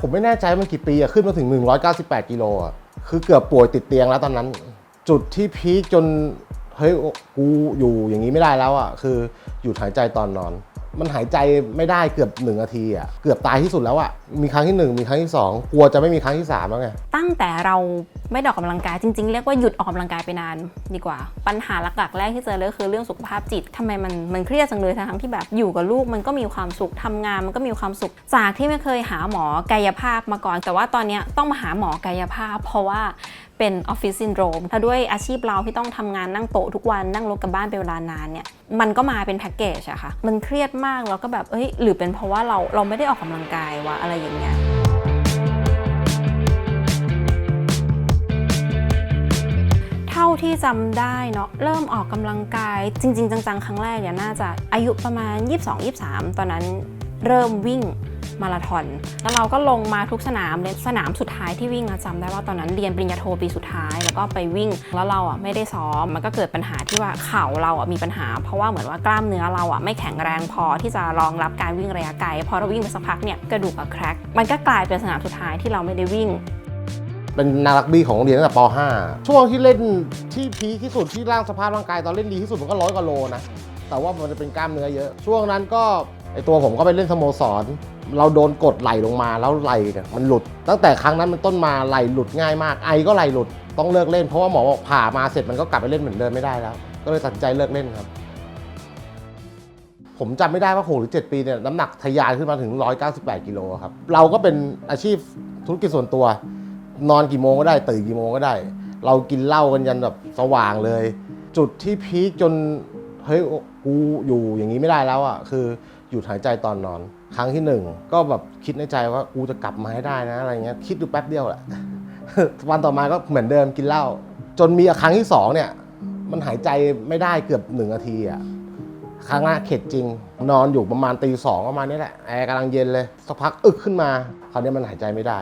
ผมไม่แน่ใจมันกี่ปีอะขึ้นมาถึง 198 กิโลอะคือเกือบป่วยติดเตียงแล้วตอนนั้น จุดที่พีคจน เฮ้ย กูอยู่อย่างนี้ไม่ได้แล้วอะคือหยุดหายใจตอนนอน มันหายใจไม่ได้เกือบหนึ่งนาทีอะเกือบตายที่สุดแล้วอะมีครั้งที่หนึ่งมีครั้งที่สองกลัวจะไม่มีครั้งที่สามแล้วไงตั้งแต่เราไม่ได้ออกกำลังกายจริง ๆ เรียกว่าหยุดออกกำลังกายไปนานดีกว่า ปัญหาหลักๆแรกที่เจอเลยคือเรื่องสุขภาพจิตทำไมมันมันเครียดจังเลยทั้งที่แบบอยู่กับลูกมันก็มีความสุขทำงานมันก็มีความสุข จากที่ไม่เคยหาหมอกายภาพมาก่อน แต่ว่าตอนนี้ต้องมาหาหมอกายภาพ เพราะว่า เป็นออฟฟิศซินโดรมถ้าด้วยอาชีพเราที่ต้องทำงานนั่งโต๊ะทุกวันนั่งรถกลับบ้านเป็นเวลานานเนี่ย มันก็มาเป็นแพ็กเกจอะค่ะ มันเครียดมากแล้วก็แบบ เอ้ย หรือเป็นเพราะว่าเราเราไม่ได้ออกกำลังกายวะอะไรอย่างเงี้ยเท่าที่จำได้เนาะเริ่มออกกำลังกายจริง ๆ จังๆ ครั้งแรกเนี่ยน่าจะอายุประมาณ 22-23 ตอนนั้น เริ่มวิ่งมาราธอน แล้วเราก็ลงมาทุกสนามเลยสนามสุดท้ายที่วิ่งอะจำได้ว่าตอนนั้นเรียนปริญญาโทปีสุดท้าย แล้วก็ไปวิ่ง แล้วเราอะไม่ได้ซ้อม มันก็เกิดปัญหาที่ว่าเข่าเราอะมีปัญหา เพราะว่าเหมือนว่ากล้ามเนื้อเราอะไม่แข็งแรงพอที่จะรองรับการวิ่งระยะไกล พอเราวิ่งไปสักพักเนี่ยกระดูกอะแครกมันก็กลายเป็นสนามสุดท้ายที่เราไม่ได้วิ่ง เป็นนารักบี้ของโรงเรียนตั้งแต่ป .5 ช่วงที่เล่นที่พีคที่สุดที่ร่างสภาพร่างกายตอนเล่นดีที่สุดมันก็ร้อยกว่าโลนะแต่ว่ามันจะเป็นกล้ามเนื้อเยอะ ช่วงนั้นก็ ไอตัวผมก็ไปเล่นสโมสร เราโดนกดไหลลงมาแล้วไหลเนี่ยมันหลุด ตั้งแต่ครั้งนั้นเป็นต้นมาไหลหลุดง่ายมาก ไอก็ไหลหลุดต้องเลิกเล่นเพราะว่าหมอบอกผ่ามาเสร็จมันก็กลับไปเล่นเหมือนเดิมไม่ได้แล้ว ก็เลยตัดใจเลิกเล่นครับ ผมจำไม่ได้ว่า6หรือ 7 ปีเนี่ยน้ำหนักทะยานขึ้นมาถึง 198กิโลครับเราก็เป็นอาชีพธุรกิจส่วนตัว นอนกี่โมงก็ได้ตื่นกี่โมงก็ได้ เรากินเหล้ากันยันแบบสว่างเลย จุดที่พีคจนเฮ้ยกูอยู่อย่างนี้ไม่ได้แล้วอะคือ หยุดหายใจตอนนอน ครั้งที่หนึ่งก็แบบคิดในใจว่ากูจะกลับมาให้ได้นะอะไรเงี้ยคิดดูแป๊บเดียวแหละวันต่อมาก็เหมือนเดิมกินเหล้าจนมีครั้งที่สองเนี่ย มันหายใจไม่ได้เกือบหนึ่งนาทีอะครั้งแรกเข็ดจริง นอนอยู่ประมาณตีสองประมาณนี้แหละแอร์กำลังเย็นเลยสักพักอึกขึ้นมาคราวนี้มันหายใจไม่ได้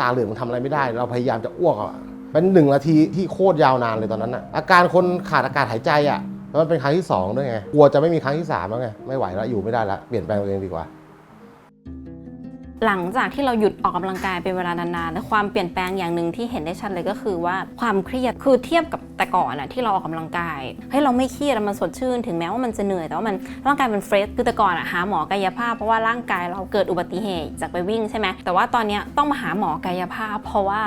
ตาเหลือกมันทำอะไรไม่ได้ เราพยายามจะอ้วกอะเป็นหนึ่งนาทีที่โคตรยาวนานเลยตอนนั้นอะอาการคนขาดอากาศหายใจอะ แล้วมันเป็นครั้งที่สองด้วยไงกลัวจะไม่มีครั้งที่สามแล้วไงไม่ไหวแล้วอยู่ไม่ได้แล้วเปลี่ยนแปลงตัวเองดีกว่า หลังจากที่เราหยุดออกกำลังกายเป็นเวลานานๆและความเปลี่ยนแปลงอย่างหนึ่งที่เห็นได้ชัดเลยก็คือว่าความเครียดคือเทียบกับแต่ก่อนอะที่เราออกกำลังกายเฮ้ยเราไม่เครียดมันสดชื่น ถึงแม้ว่ามันจะเหนื่อยแต่ว่ามันร่างกายมันเฟรชคือแต่ก่อนอะหาหมอกายภาพ เพราะว่าร่างกายเราเกิดอุบัติเหตุจากไปวิ่งใช่ไหมแต่ว่าตอนนี้ต้องมาหาหมอกายภาพ เพราะว่า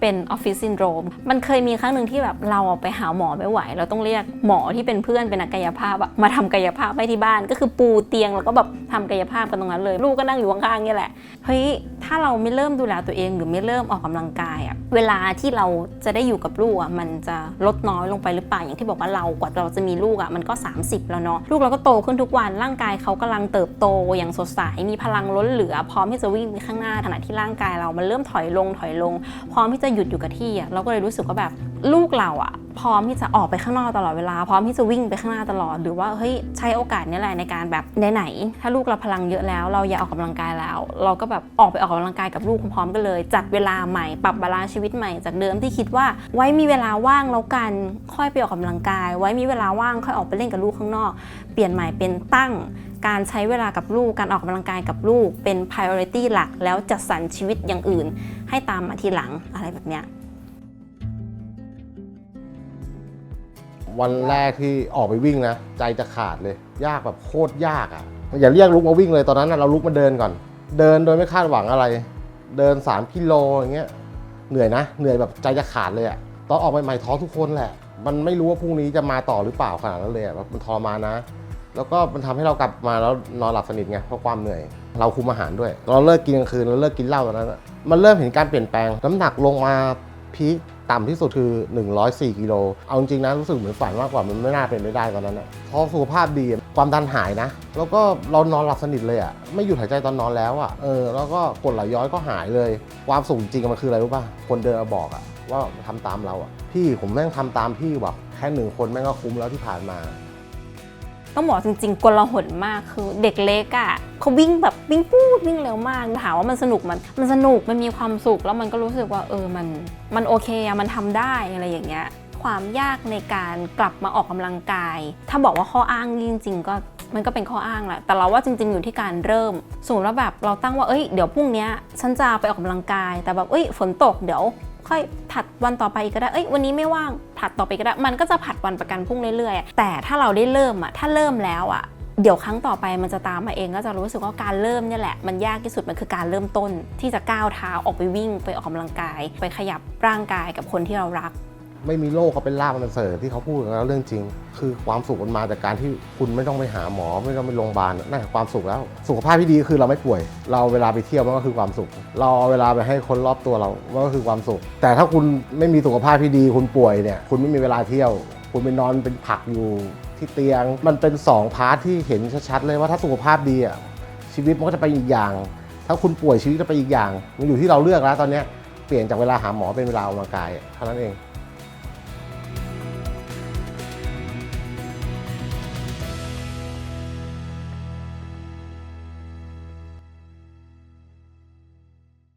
เป็นออฟฟิศซินโดรม มันเคยมีครั้งหนึ่งที่แบบเราไปหาหมอไม่ไหว เราต้องเรียกหมอที่เป็นเพื่อนเป็นนักกายภาพอะมาทำกายภาพให้ที่บ้าน ก็คือปูเตียงแล้วก็แบบทำกายภาพกันตรงนั้นเลย ลูกก็นั่งอยู่ข้างๆนี่แหละ เฮ้ย ถ้าเราไม่เริ่มดูแลตัวเอง หรือไม่เริ่มออกกำลังกายอะเวลาที่เราจะได้อยู่กับลูกอะมันจะลดน้อยลงไปหรือเปล่าอย่างที่บอกว่าเรากว่าเราจะมีลูกอะมันก็ 30 แล้วเนาะลูกเราก็โตขึ้นทุกวันร่างกายเขากำลังเติบโตอย่างสดใสมีพลังล้นเหลือ พร้อมที่จะวิ่งไปข้างหน้าขณะที่ร่างกายเรามันเริ่มถอยลงถอยลง พร้อมที่จะหยุดอยู่กับที่อะเราก็เลยรู้สึกว่าแบบลูกเราอะพร้อมที่จะออกไปข้างนอกตลอดเวลา พร้อมที่จะวิ่งไปข้างหน้าตลอด หรือว่าเฮ้ยใช้โอกาสนี้แหละในการแบบไหนๆถ้าลูกเราพลังเยอะแล้ว เราอยากออกกำลังกายแล้ว เราก็แบบออกไปออกกำลังกายกับลูกพร้อมกันเลย จัดเวลาใหม่ปรับบาลานซ์ชีวิตใหม่จากเดิมที่คิดว่า ไว้มีเวลาว่างแล้วกันค่อยไปออกกำลังกาย ไว้มีเวลาว่างค่อยออกไปเล่นกับลูกข้างนอก เปลี่ยนใหม่เป็นตั้งการใช้เวลากับลูก การออกกำลังกายกับลูก เป็น priority หลัก แล้วจัดสรรชีวิตอย่างอื่น ให้ตามมาทีหลังอะไรแบบเนี้ย วันแรกที่ออกไปวิ่งนะ ใจจะขาดเลย ยากแบบโคตรยากอะ่ะอย่าเรียกลุกมาวิ่งเลยตอนนั้นนะเราลุกมาเดินก่อน เดินโดยไม่คาดหวังอะไร เดิน 3กิโลอย่างเงี้ยเหนื่อยนะ เหนื่อยแบบใจจะขาดเลยอะ่ะตอนออกใหม่ๆท้อทุกคนแหละ มันไม่รู้ว่าพรุ่งนี้จะมาต่อหรือเปล่าขนาดนั้นเลยอะแบบมันทรมานนะ แล้วก็มันทำให้เรากลับมาแล้วนอนหลับสนิทไงเพราะความเหนื่อย เราคุมอาหารด้วย เราเลิกกินกลางคืนเราเลิกกินเหล้าตอนนั้นมันเริ่มเห็นการเปลี่ยนแปลงน้ำหนักลงมาพีค ต่ำที่สุดคือ 104 กิโล เอาจริงนะรู้สึกเหมือนฝันมากกว่ามันไม่น่าเป็นไปได้ตอนนั้นอะพอสุขภาพดีความดันหายนะ แล้วก็เรานอนหลับสนิทเลยอะไม่หยุดหายใจตอนนอนแล้วอะเออแล้วก็กดไหลย้อยก็หายเลย ความสูงจริงมันคืออะไรรู้ป่ะคนเดินมาบอกอะว่าทำตามเราอะพี่ผมแม่งทำตามพี่ว่ะแค่หนึ่งคนแม่งก็คุ้มแล้วที่ผ่านมา ต้องบอกจริง ๆ กลหนมากคือเด็กเล็กอะ่ะเขาวิ่งแบบวิ่งปูดวิ่งเร็วมากถามว่ามันสนุกมันมันสนุกมันมีความสุขแล้วมันก็รู้สึกว่าเออมันมันโอเคอะมันทำได้อะไรอย่างเงี้ยความยากในการกลับมาออกกำลังกาย ถ้าบอกว่าข้ออ้างจริง ๆ ก็มันก็เป็นข้ออ้างแหละ แต่เราว่าจริง ๆ อยู่ที่การเริ่ม สมมติว่าแบบเราตั้งว่า เอ้ย เดี๋ยวพรุ่งนี้ฉันจะไปออกกำลังกาย แต่แบบ เอ้ย ฝนตก เดี๋ยว ค่อยผัดวันต่อไปก็ได้ เอ้ยวันนี้ไม่ว่างผัดต่อไปก็ได้ มันก็จะผัดวันประกันพรุ่งเรื่อยๆ แต่ถ้าเราได้เริ่มอะถ้าเริ่มแล้วอะเดี๋ยวครั้งต่อไปมันจะตามมาเองก็จะรู้สึกว่าการเริ่มเนี่ยแหละ มันยากที่สุดมันคือการเริ่มต้นที่จะก้าวเท้าออกไปวิ่งไปออกกำลังกาย ไปขยับร่างกายกับคนที่เรารัก ไม่มีโรคเขาเป็นลาบมันเสริที่เขาพูดแล้วเรื่องจริง คือความสุขมันมาจากการที่คุณไม่ต้องไปหาหมอ ไม่ต้องไปโรงพยาบาลนั่นคือความสุขแล้ว สุขภาพที่ดีคือเราไม่ป่วย เราเวลาไปเที่ยวมันก็คือความสุข เราเอาเวลาไปให้คนรอบตัวเรามันก็คือความสุข แต่ถ้าคุณไม่มีสุขภาพที่ดีคุณป่วยเนี่ยคุณไม่มีเวลาเที่ยว คุณไปนอนเป็นผักอยู่ที่เตียง มันเป็นสองพาร์ทที่เห็นชัดๆเลยว่าถ้าสุขภาพดีอะชีวิตมันก็จะไปอีกอย่าง ถ้าคุณป่วยชีวิตจะไปอีกอย่าง มันอยู่ที่เราเลือกแล้วตอนนี้เปลี่ยนจากเวลาหาหมอเป็นเวลาออกกำลังกายเท่านั้นเอง